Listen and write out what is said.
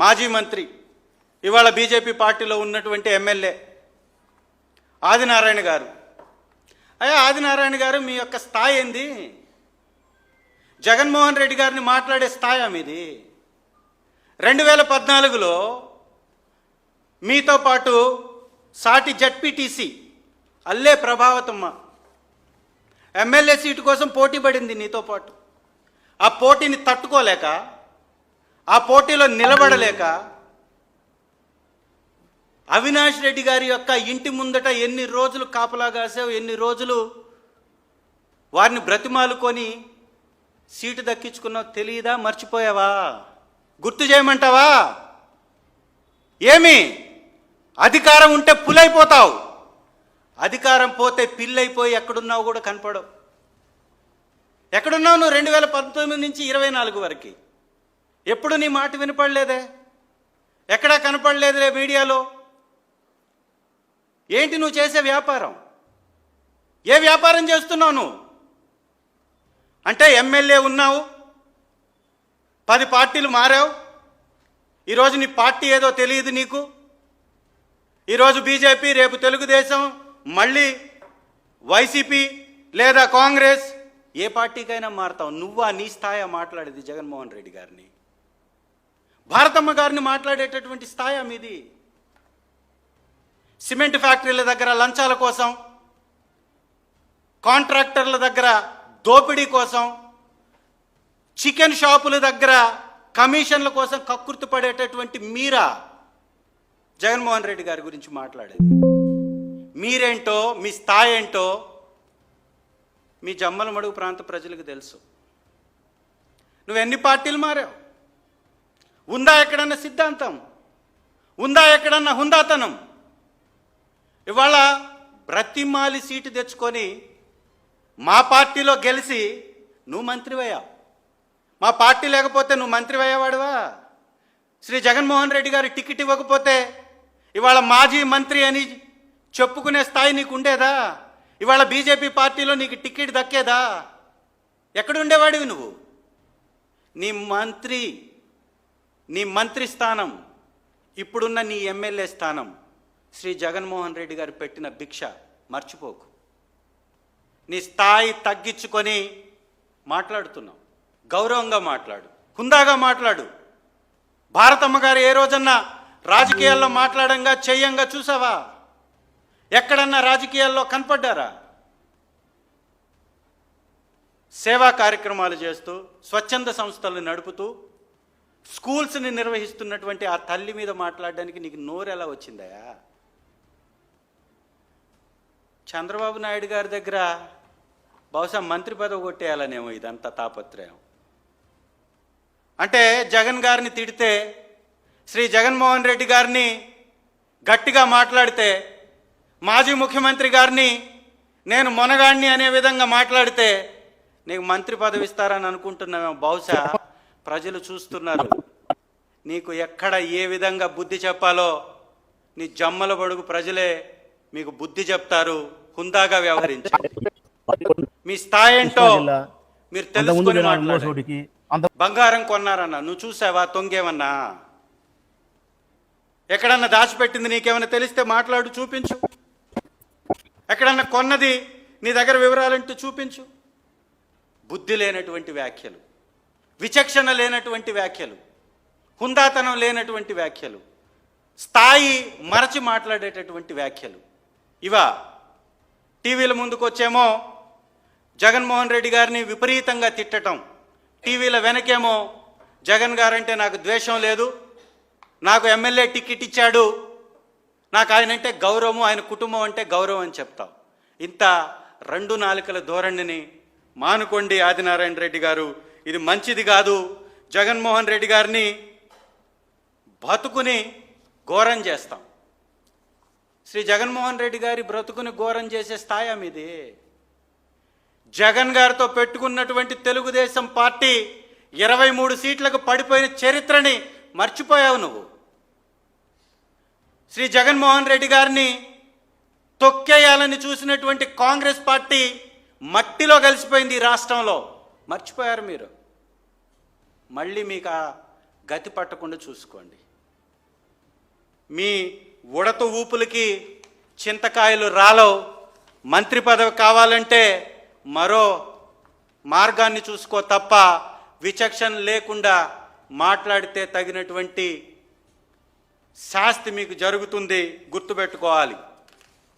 మాజీ మంత్రి ఇవాళ బీజేపీ పార్టీలో ఉన్నటువంటి ఎమ్మెల్యే ఆదినారాయణ గారు. అయ్యా ఆదినారాయణ గారు మీ యొక్క స్థాయి ఏంది? జగన్మోహన్ రెడ్డి గారిని మాట్లాడే స్థాయి మీది. రెండు వేల పద్నాలుగులో మీతో పాటు సాటి జడ్పీటీసీ అల్లే ప్రభావతమ్మ ఎమ్మెల్యే సీటు కోసం పోటీ పడింది నీతో పాటు. ఆ పోటీని తట్టుకోలేక ఆ పోటీలో నిలబడలేక అవినాష్ రెడ్డి గారి యొక్క ఇంటి ముందట ఎన్ని రోజులు కాపలా కాసావు ఎన్ని రోజులు వారిని బ్రతిమాలుకొని సీటు దక్కించుకున్నావు తెలియదా మర్చిపోయావా? గుర్తు చేయమంటావా? ఏమి? అధికారం ఉంటే పులైపోతావు. అధికారం పోతే పిల్లైపోయి ఎక్కడున్నావు కూడా కనపడవు. ఎక్కడున్నావు నువ్వు రెండు వేల పంతొమ్మిది నుంచి ఇరవై నాలుగు వరకు? ఎప్పుడు నీ మాట వినపడలేదే? ఎక్కడా కనపడలేదులే మీడియాలో? ఏంటి నువ్వు చేసే వ్యాపారం? ఏ వ్యాపారం చేస్తున్నావు నువ్వు? అంటే ఎమ్మెల్యే ఉన్నావు పది పార్టీలు మారావు ఈరోజు నీ పార్టీ ఏదో తెలియదు నీకు ఈరోజు బీజేపీ రేపు తెలుగుదేశం మళ్ళీ వైసీపీ లేదా కాంగ్రెస్ ఏ పార్టీకైనా మారుతావు. నువ్వా నీ స్థాయి మాట్లాడేది జగన్మోహన్ రెడ్డి గారిని? భారతమ్మ గారిని మాట్లాడేటటువంటి స్థాయి మీది. సిమెంట్ ఫ్యాక్టరీల దగ్గర లంచాల కోసం కాంట్రాక్టర్ల దగ్గర దోపిడీ కోసం చికెన్ షాపుల దగ్గర కమిషన్ల కోసం కక్కుర్తి పడేటటువంటి మీరా జగన్మోహన్ రెడ్డి గారి గురించి మాట్లాడేది. మీరేంటో మీ స్థాయి ఏంటో మీ జమ్మలమడుగు ప్రాంత ప్రజలకు తెలుసు. నువ్వు ఎన్ని పార్టీలు మారావు? ఉందా ఎక్కడన్నా సిద్ధాంతం? ఉందా ఎక్కడన్నా హుందాతనం? ఇవాళ బ్రతిమాలి సీటు తెచ్చుకొని మా పార్టీలో గెలిచి నువ్వు మంత్రివయ్యా. మా పార్టీ లేకపోతే నువ్వు మంత్రివయ్యేవాడువా శ్రీ జగన్మోహన్ రెడ్డి గారి టికెట్ ఇవ్వకపోతే ఇవాళ మాజీ మంత్రి అని చెప్పుకునే స్థాయి నీకు ఉండేదా? ఇవాళ బీజేపీ పార్టీలో నీకు టికెట్ దక్కేదా? ఎక్కడ ఉండేవాడివి నువ్వు? నీ మంత్రి నీ మంత్రి స్థానం ఇప్పుడున్న నీ ఎమ్మెల్యే స్థానం శ్రీ జగన్మోహన్ రెడ్డి గారు పెట్టిన భిక్ష మర్చిపోకు. నీ స్థాయి తగ్గించుకొని మాట్లాడుతున్నావు గౌరవంగా మాట్లాడు. హుందాగా మాట్లాడు. భారతమ్మ గారు ఏ రోజన్నా రాజకీయాల్లో మాట్లాడంగా చెయ్యంగా చూసావా? ఎక్కడన్నా రాజకీయాల్లో కనపడ్డారా? సేవా కార్యక్రమాలు చేస్తూ స్వచ్ఛంద సంస్థలు నడుపుతూ స్కూల్స్ని నిర్వహిస్తున్నటువంటి ఆ తల్లి మీద మాట్లాడడానికి నీకు నోరు ఎలా వచ్చిందయా చంద్రబాబు నాయుడు గారి దగ్గర బహుశా మంత్రి పదవి కొట్టేయాలనేమో ఇదంతా తాపత్రయం. అంటే జగన్ గారిని తిడితే శ్రీ జగన్మోహన్ రెడ్డి గారిని గట్టిగా మాట్లాడితే మాజీ ముఖ్యమంత్రి గారిని నేను మొనగాడిని అనే విధంగా మాట్లాడితే నీకు మంత్రి పదవి ఇస్తారని అనుకుంటున్నామేమో బహుశా ప్రజలు చూస్తున్నారు. నీకు ఎక్కడ ఏ విధంగా బుద్ధి చెప్పాలో నీ జమ్మల బడుగు ప్రజలే మీకు బుద్ధి చెప్తారు హుందాగా వ్యవహరించారు. మీ స్థాయి ఏంటో మీరు తెలుసుకొని మాట్లాడండి. బంగారం కొన్నారన్నా నువ్వు చూసావా తొంగేమన్నా? ఎక్కడన్నా దాచిపెట్టింది నీకేమైనా తెలిస్తే మాట్లాడు చూపించు. ఎక్కడన్నా కొన్నది నీ దగ్గర వివరాలంటూ చూపించు. బుద్ధి లేనటువంటి వ్యాఖ్యలు. విచక్షణ లేనటువంటి వ్యాఖ్యలు హుందాతనం లేనటువంటి వ్యాఖ్యలు స్థాయి మరచి మాట్లాడేటటువంటి వ్యాఖ్యలు. ఇవా టీవీల ముందుకు వచ్చేమో జగన్మోహన్ రెడ్డి గారిని విపరీతంగా తిట్టటం. టీవీల వెనకేమో జగన్ గారంటే నాకు ద్వేషం లేదు నాకు ఎమ్మెల్యే టికెట్ ఇచ్చాడు నాకు ఆయన అంటే గౌరవం ఆయన కుటుంబం అంటే గౌరవం అని చెప్తాం. ఇంత రెండు నాలుకల ధోరణిని మానుకోండి ఆదినారాయణ రెడ్డి గారు ఇది మంచిది కాదు. జగన్మోహన్ రెడ్డి గారిని బతుకుని ఘోరం చేస్తాం. శ్రీ జగన్మోహన్ రెడ్డి గారి బ్రతుకుని ఘోరం చేసే స్థాయి మీది. జగన్ గారితో పెట్టుకున్నటువంటి తెలుగుదేశం పార్టీ ఇరవై మూడు సీట్లకు పడిపోయిన చరిత్రని మర్చిపోయావు నువ్వు. శ్రీ జగన్మోహన్ రెడ్డి గారిని తొక్కేయాలని చూసినటువంటి కాంగ్రెస్ పార్టీ మట్టిలో కలిసిపోయింది ఈ రాష్ట్రంలో. మర్చిపోయారు మీరు. మళ్ళీ మీకు ఆ గతి పట్టకుండా చూసుకోండి. మీ ఉడత ఊపులకి చింతకాయలు రాలో మంత్రి పదవి కావాలంటే మరో మార్గాన్ని చూసుకో తప్ప విచక్షణ లేకుండా మాట్లాడితే తగినటువంటి శాస్తి మీకు జరుగుతుంది గుర్తుపెట్టుకోవాలి.